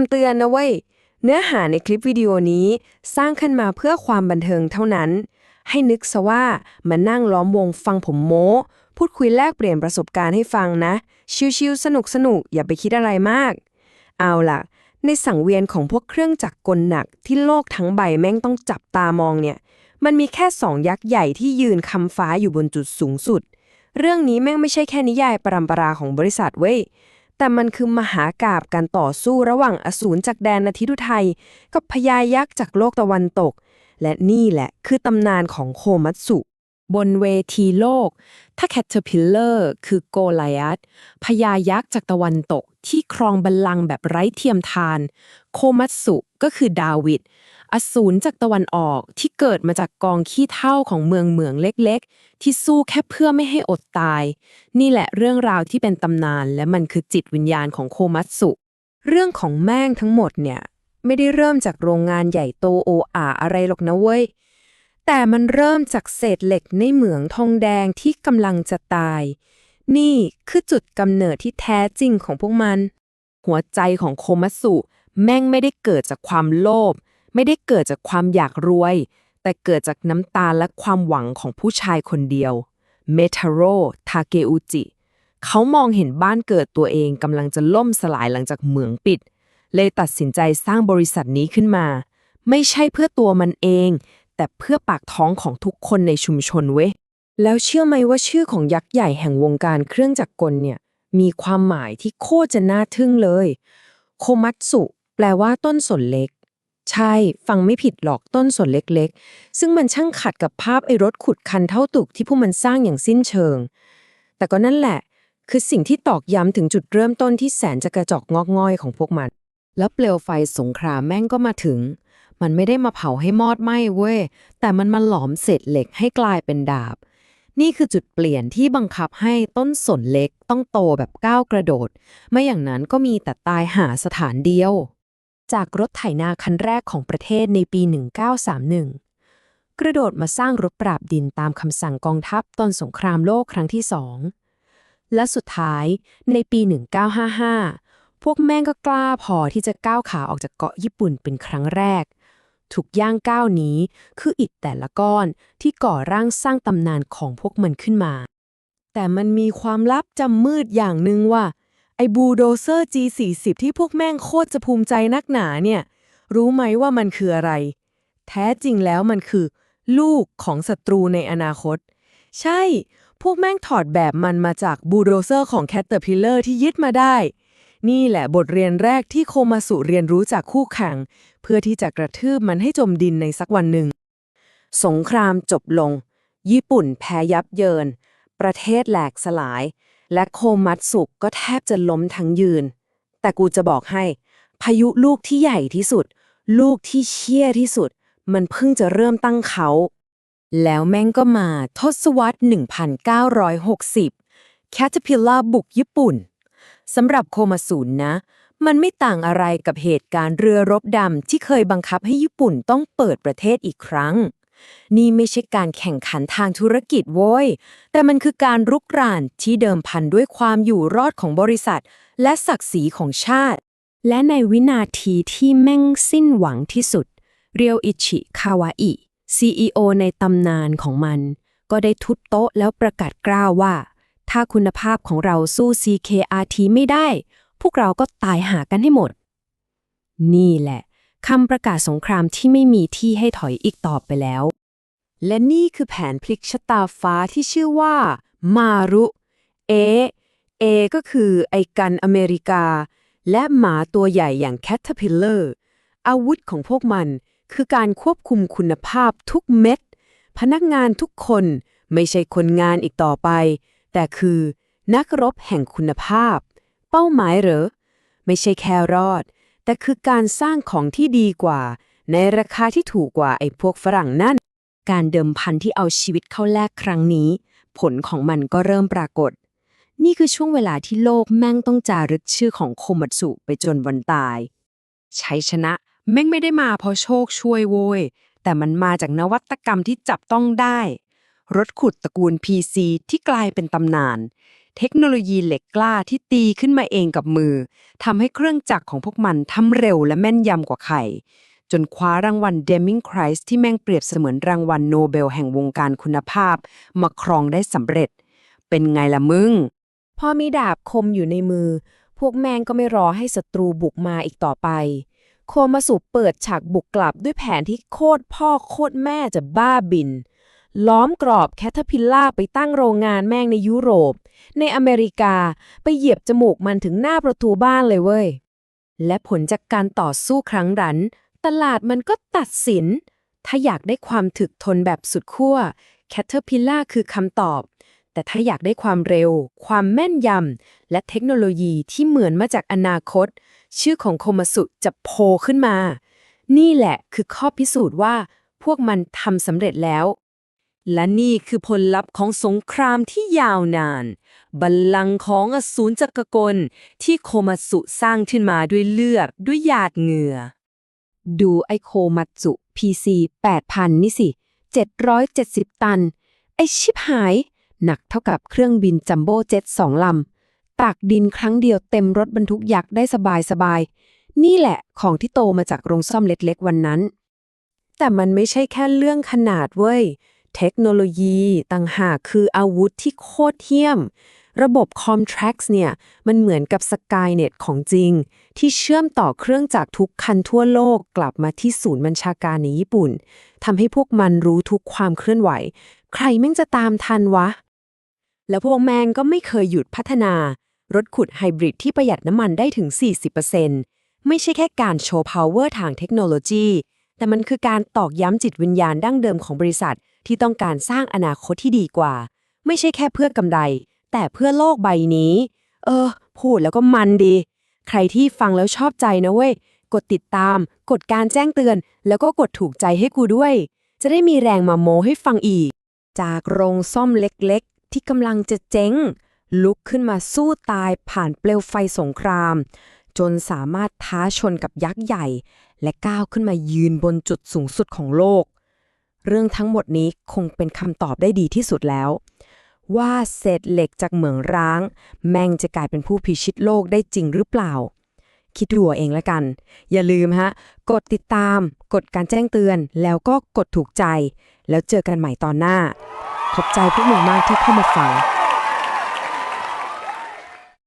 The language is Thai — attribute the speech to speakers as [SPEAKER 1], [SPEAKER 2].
[SPEAKER 1] ำเตือนนะเว้ย เนื้อหาในคลิปวิดีโอนี้สร้างขึ้นมาเพื่อความบันเทิงเท่านั้น ให้นึกซะว่ามานั่งล้อมวงฟังผมโม้ พูดคุยแลกเปลี่ยนประสบการณ์ให้ฟังนะ ชิวๆสนุกสนุกๆอย่าไปคิดอะไรมาก เอาล่ะ ในสังเวียนของพวกเครื่องจักรกลหนักที่โลกทั้งใบแม่งต้องจับตามองเนี่ย มันมีแค่สองยักษ์ใหญ่ที่ยืนคำฟ้าอยู่บนจุดสูงสุด เรื่องนี้แม่งไม่ใช่แค่นิยายปรำปราของบริษัทเว้ย แต่มันคือมหากาบการต่อสู้ระหว่างอสูรจากแดนอาทิตย์อุทัยกับพญายักษ์จากโลกตะวันตก และนี่แหละคือตำนานของโคมัตสุบนเวทีโลก ถ้าแคทเทอร์พิลเลอร์คือโกไลอัตพญายักษ์จากตะวันตก ที่ครองบัลลังก์แบบไร้เทียมทาน โคมัตสุก็คือดาวิด อสูรจากตะวันออกที่เกิดมาจากกองขี้เท่าของเมืองเมืองเล็กๆ ที่สู้แค่เพื่อไม่ให้อดตาย นี่แหละเรื่องราวที่เป็นตำนาน และมันคือจิตวิญญาณของโคมัตสุ เรื่องของแม่งทั้งหมดเนี่ย ไม่ได้เริ่มจากโรงงานใหญ่โตโออาอะไรหรอกนะเว้ย แต่มันเริ่มจากเศษเหล็กในเหมืองทองแดงที่กำลังจะตาย นี่คือจุดกำเนิดที่แท้จริงของพวกมัน หัวใจของโคมัสุ แม่งไม่ได้เกิดจากความโลภไม่ได้เกิดจากความอยากรวย แต่เกิดจากน้ำตาและความหวังของผู้ชายคนเดียวเมทาโร่ทาเกอุจิ เขามองเห็นบ้านเกิดตัวเองกำลังจะล่มสลายหลังจากเหมืองปิด เลยตัดสินใจสร้างบริษัทนี้ขึ้นมา ไม่ใช่เพื่อตัวมันเอง แต่เพื่อปากท้องของทุกคนในชุมชนเว้ย แล้วเชื่อไหมว่าชื่อของยักษ์ใหญ่แห่งวงการเครื่องจักรกลเนี่ย มีความหมายที่โคตรจะน่าทึ่งเลย โคมัตสุแปลว่าต้นสนเล็ก ใช่ ฟังไม่ผิดหรอกต้นสนเล็กๆ ซึ่งมันช่างขัดกับภาพไอ้รถขุดคันเท่าตุกที่พวกมันสร้างอย่างสิ้นเชิง แต่ก็นั่นแหละ คือสิ่งที่ตอกย้ำถึงจุดเริ่มต้นที่แสนจะกระจอกงอกง่อยของพวกมัน แล้วเปลวไฟสงครามแม่งก็มาถึง มันไม่ได้มาเผาให้มอดไหม้เว้ย แต่มันมาหลอมเศษเหล็กให้กลายเป็นดาบ นี่คือจุดเปลี่ยนที่บังคับให้ต้นสนเล็กต้องโตแบบก้าวกระโดด ไม่อย่างนั้นก็มีแต่ตายหาสถานเดียว จากรถไถนาคันแรกของประเทศในปี 1931 กระโดดมาสร้างรถปราบดินตามคำสั่งกองทัพตอนสงครามโลกครั้งที่สองและสุดท้ายในปี 1955 พวกแม่งก็กล้าพอที่จะก้าวขาออกจากเกาะญี่ปุ่นเป็นครั้งแรก ทุกย่างก้าวนี้ คืออิฐแต่ละก้อนที่ก่อร่างสร้างตำนานของพวกมันขึ้นมา แต่มันมีความลับจำมืดอย่างหนึ่งว่า ไอ้บูโดเซอร์ G40 ที่พวกแม่งโคตรจะภูมิใจนักหนาเนี่ย รู้ไหมว่ามันคืออะไร แท้จริงแล้วมันคือ ลูกของศัตรูในอนาคต ใช่ พวกแม่งถอดแบบมันมาจากบูโดเซอร์ของแคตเตอร์พิลเลอร์ที่ยึดมาได้ นี่แหละบทเรียนแรกที่โคมาสุเรียนรู้จากคู่แข่ง เพื่อที่จะกระทืบมันให้จมดินในสักวันหนึ่ง สงครามจบลง ญี่ปุ่นแพ้ยับเยิน ประเทศแหลกสลาย และโคมัตสุก็แทบจะล้มทั้งยืน แต่กูจะบอกให้ พายุลูกที่ใหญ่ที่สุด ลูกที่เชี่ยที่สุด มันเพิ่งจะเริ่มตั้งเขา แล้วแม่งก็มาทศวรรษ 1960 Caterpillar บุกญี่ปุ่น สำหรับโคมาสุนนะ มันไม่ต่างอะไรกับเหตุการณ์เรือรบดำที่เคยบังคับให้ญี่ปุ่นต้องเปิดประเทศอีกครั้ง นี่ไม่ใช่การแข่งขันทางธุรกิจโว้ย แต่มันคือการรุกรานที่เดิมพันด้วยความอยู่รอดของบริษัท และศักดิ์ศรีของชาติ และในวินาทีที่แม่งสิ้นหวังที่สุด เรียวอิชิคาวาอิ CEO ในตำนานของมัน ก็ได้ทุบโต๊ะแล้วประกาศกล้าวว่า ถ้าคุณภาพของเราสู้ CKRT ไม่ได้ พวกเราก็ตายหากันให้หมด นี่แหละคำประกาศสงครามที่ไม่มีที่ให้ถอยอีกต่อไปแล้ว และนี่คือแผนพลิกชะตาฟ้าที่ชื่อว่า มารุ เอ เอ ก็คือไอกันอเมริกา และหมาตัวใหญ่อย่างแคทเทอร์พิลเลอร์อาวุธของพวกมันคือการควบคุมคุณภาพทุกเม็ด พนักงานทุกคนไม่ใช่คนงานอีกต่อไป แต่คือนักรบแห่งคุณภาพ เป้าหมายเหรอ ไม่ใช่แค่รอด แต่คือการสร้างของที่ดีกว่า ในราคาที่ถูกกว่าไอ้พวกฝรั่งนั่น การเดิมพันที่เอาชีวิตเข้าแลกครั้งนี้ ผลของมันก็เริ่มปรากฏ นี่คือช่วงเวลาที่โลกแม่งต้องจารึกชื่อของโคมัตสุไปจนวันตาย ชัยชนะแม่งไม่ได้มาเพราะโชคช่วยโวยแต่มันมาจากนวัตกรรมที่จับต้องได้ รถขุดตระกูล PC ที่กลายเป็นตำนาน
[SPEAKER 2] เทคโนโลยีเหล็กกล้าที่ตีขึ้นมาเองกับมือทำให้เครื่องจักรของพวกมันทำเร็วและแม่นยำกว่าใครจนคว้ารางวัลเดมิงไครส์ที่แม่งเปรียบเสมือนรางวัลโนเบลแห่งวงการคุณภาพ มาครองได้สำเร็จ เป็นไงล่ะมึง
[SPEAKER 1] พอมีดาบคมอยู่ในมือ พวกแมงก็ไม่รอให้ศัตรูบุกมาอีกต่อไป โคมาสุเปิดฉากบุกกลับด้วยแผนที่โคตรพ่อโคตรแม่จะบ้าบิน ล้อมกรอบแคทพิลล่าไปตั้งโรงงานแม่งในยุโรป ในอเมริกาไปเหยียบจมูกมันถึงหน้าประตูบ้านเลยเว้ย และผลจากการต่อสู้ครั้งนั้นตลาดมันก็ตัดสิน ถ้าอยากได้ความถึกทนแบบสุดขั้วแคทเ p ิลล่าคือคำตอบ แต่ถ้าอยากได้ความเร็ว ความแม่นยำ และเทคโนโลยีที่เหมือนมาจากอนาคต ชื่อของโคมาสุจะโผล่ขึ้นมา นี่แหละคือข้อพิสูจน์ว่าพวกมันทำสำเร็จแล้ว
[SPEAKER 2] และนี่คือผลลัพธ์ของสงครามที่ยาวนาน บัลลังก์ของอสูรจักรกล ที่โคมาสุสร้างขึ้นมาด้วยเลือดด้วยหยาดเหงื่อ
[SPEAKER 1] ดูไอโคมัตสุ PC 8,000 นี่สิ 770 ตัน ไอชิบหาย หนักเท่ากับเครื่องบินจัมโบ้เจ็ตสองลำตากดินครั้งเดียวเต็มรถบรรทุกยักษ์ได้สบายสบายๆนี่แหละของที่โตมาจากโรงซ่อมเล็กๆวันนั้น แต่มันไม่ใช่แค่เรื่องขนาดเว้ย เทคโนโลยีต่างหากคืออาวุธที่โคตรเที่ยม ระบบ Comtrax เนี่ย มันเหมือนกับ Skynet ของจริง ที่เชื่อมต่อเครื่องจักรทุกคันทั่วโลกกลับมาที่ศูนย์บัญชาการในญี่ปุ่นทำให้พวกมันรู้ทุกความเคลื่อนไหว ใครแม่งจะตามทันวะ แล้วพวกแมงก็ไม่เคยหยุดพัฒนา รถขุดไฮบริดที่ประหยัดน้ำมันได้ถึง 40%ไม่ใช่แค่การโชว์ power ทางเทคโนโลยีแต่มันคือการตอกย้ำจิตวิญญาณดั้งเดิมของบริษัท ที่ต้องการสร้างอนาคตที่ดีกว่า ไม่ใช่แค่เพื่อกำไร แต่เพื่อโลกใบนี้ เออ พูดแล้วก็มันดี ใครที่ฟังแล้วชอบใจนะเว้ย กดติดตาม กดการแจ้งเตือน แล้วก็กดถูกใจให้กูด้วย จะได้มีแรงมาโมให้ฟังอีก จากโรงซ่อมเล็กๆ ที่กำลังจะเจ๊ง ลุกขึ้นมาสู้ตายผ่านเปลวไฟสงคราม จนสามารถท้าชนกับยักษ์ใหญ่ และก้าวขึ้นมายืนบนจุดสูงสุดของโลก เรื่องทั้งหมดนี้คงเป็นคำตอบได้ดีที่สุดแล้ว ว่าเศษเหล็กจากเหมืองร้าง แม่งจะกลายเป็นผู้พิชิตโลกได้จริงหรือเปล่า คิดดูเอาเองละกัน อย่าลืมฮะ กดติดตาม กดการแจ้งเตือน แล้วก็กดถูกใจ แล้วเจอกันใหม่ตอนหน้า ขอบใจพวกมึงมากที่เข้ามาฟัง